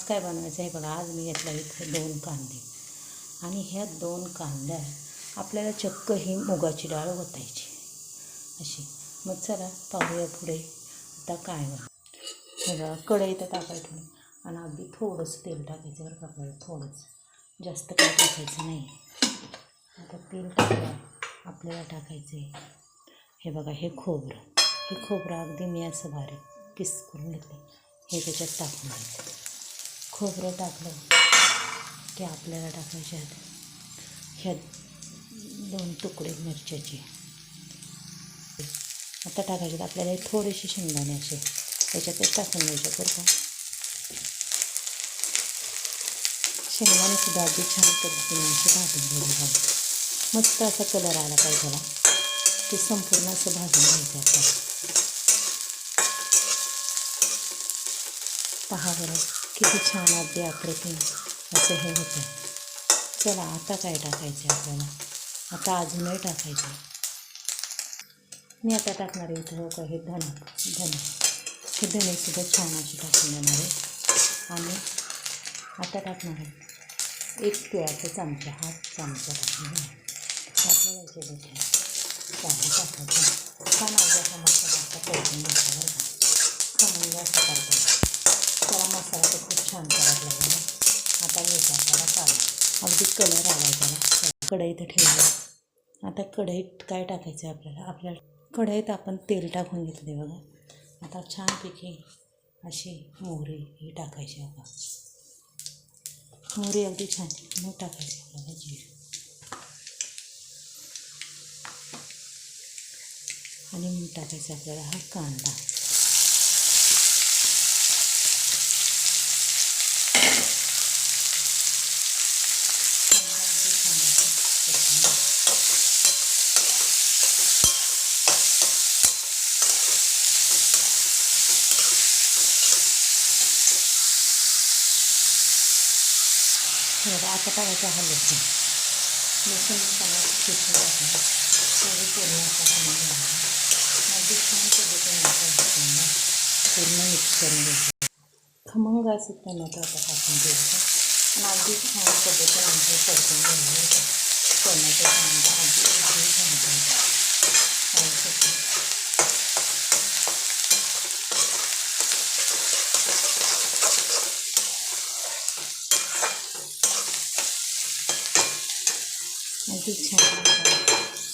आज काय बनवायचं आहे बघा आज मी घेतला इथे दोन कांदे. आणि ह्या दोन कांद्या आपल्याला चक्क ही मुगाची डाळ ओतायची. अशी. मग चला पाहूया पुढे आता काय बघा कढई तर टाकायचं आणि अगदी थोडंसं तेल टाकायचं बरं का आपल्याला थोडंसं. जास्त काय टाकायचं नाही. आता तेल टाकलं आपल्याला टाकायचं आहे हे बघा हे खोबरं. हे खोबरं अगदी मी असं बारीक किस करून घेतलं हे त्याच्यात टाकून घ्यायचं. खोबरं टाकलं की आपल्याला टाकायचे आहेत. ह्या दोन तुकडे मिरच्याचे. आता टाकायचे आपल्याला थोडेसे शेंगदाणे असे. त्याच्यातच टाकून द्यायचे बरं का. शेंगदाणे सुद्धा अगदी छान पद्धतीने असे भाजून घ्यायचे बघा. मस्त असा कलर आला पाहिजे त्याला. ते संपूर्ण असं भाजून घ्यायचं आपल्याला पहा बरं. किती छान अगदी आकृती असं हे होतं. चला आता काय टाकायचं आहे आपल्याला? आता अजूनही टाकायचं. आहे मी आता टाकणार आहे इथं हो हे धन धन. हे धनेसुद्धा छान अशी टाकून देणार आहे. आणि आता टाकणार आहे. एक तिळाचा चमचा हा चमचा टाकणार आहे. आपल्याला याचे देखील चांगलं टाकायचं. छान अर्धा मसाला आता परतून घ्यायचा आता घ्यायचा आपल्याला चालेल अगदी कलर आला आहे त्याला कढईत ठेवली. आता कढईत काय टाकायचं आहे आपल्याला? आपल्याला कढईत आपण तेल टाकून घेतले बघा. आता छानपैकी अशी मोहरी ही टाकायची बघा. मोहरी अगदी छान मग टाकायची आपल्याला जिरं. आणि मग टाकायचा आपल्याला हा कांदा अगदी छान असा परतून घ्यायचा. हे बघा, आता टाकायचं हा लसूण. लसूण मसाला ठेचून टाकला सगळी पूर्ण अगदी छान पद्धतीने पूर्ण मिक्स करून घ्यायचं खमंग असं टमाटर आता टाकून घ्यायचं आणि अगदी छान पद्धतीने आमचे परतून घ्यायचं टोमॅटो कांदा अगदी अगदी छान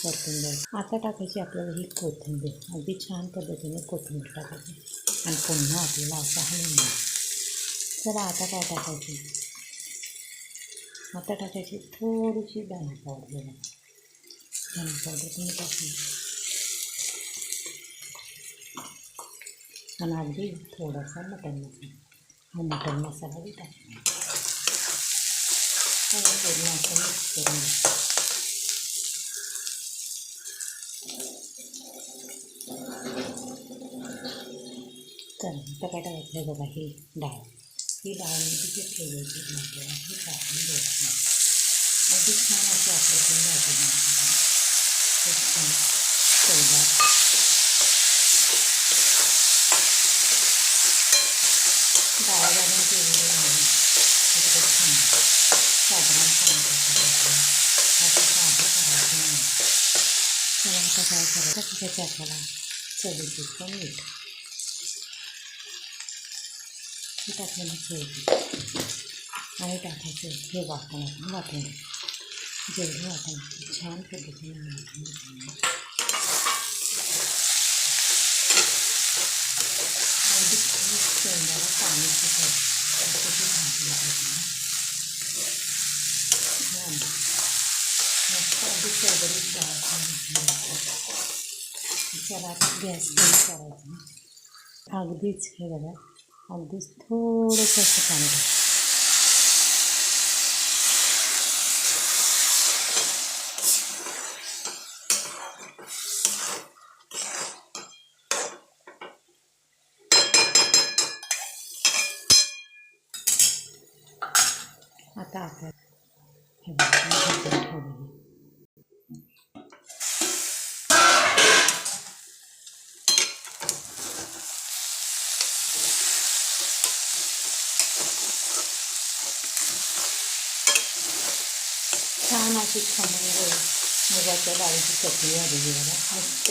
परतून आता टाकायची आपल्याला ही कोथिंबीर. अगदी छान पद्धतीने कोथिंबीर टाकायची. आणि पुन्हा आपल्याला असं चला, आता काय टाकायची? आता टाकायची थोडीशी धना पावडर धना पावडर तुम्ही टाकली आणि अगदी थोडासा मटण मसाला. मटण मसाला टाकला पूर्ण असं मिक्स करून तर बटाटा काय बघा ही डाळ. ही डाळ मी तिथे ठेवायची आपल्याला ही टाकून द्यायची अगदी छान अशी आकृती भाजी चौदा छान चवदार डाळ घालून केलेली आहे खूप छान साधारण सांगितलं असं साधं करायचं नाही तर आता काय करायचं त्याच्या आपल्याला चवीपुरतं मीठ हे टाकलेलं चवी आणि टाकायचं हे वाटण आपण वाटून जेवढं वाटण छान पद्धतीने वाटून घ्यायचं. पाणी असं ते भाजलं पाहिजे. छान. मस्त अगदी चरबरीत डाळ छान चला गॅस बंद करायचा अगदीच हे बघा अगदीच थोडंसं असं पाणी टाक. आता आपण हे बघा छान अशी खमंग मुगाच्या डाळीची चटणी झालेली बघा मस्त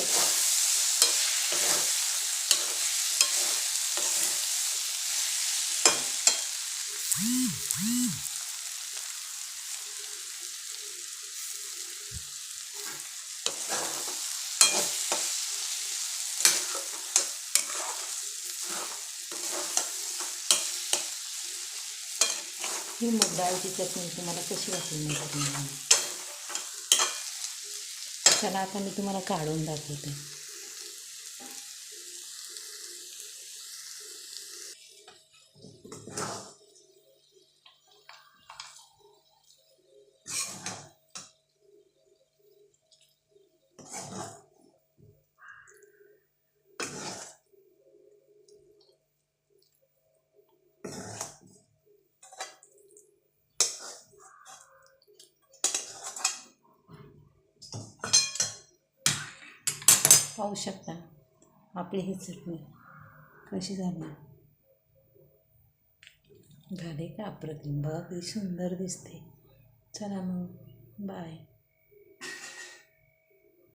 ही मग डाळीची चटणी तुम्हाला कशी वाटली नाही चला आता मी तुम्हाला काढून दाखवते. पाहू शकता. आपली ही चटणी कशी झाली? झाली का अप्रतिम? बघ सुंदर दिसते. चला मग. बाय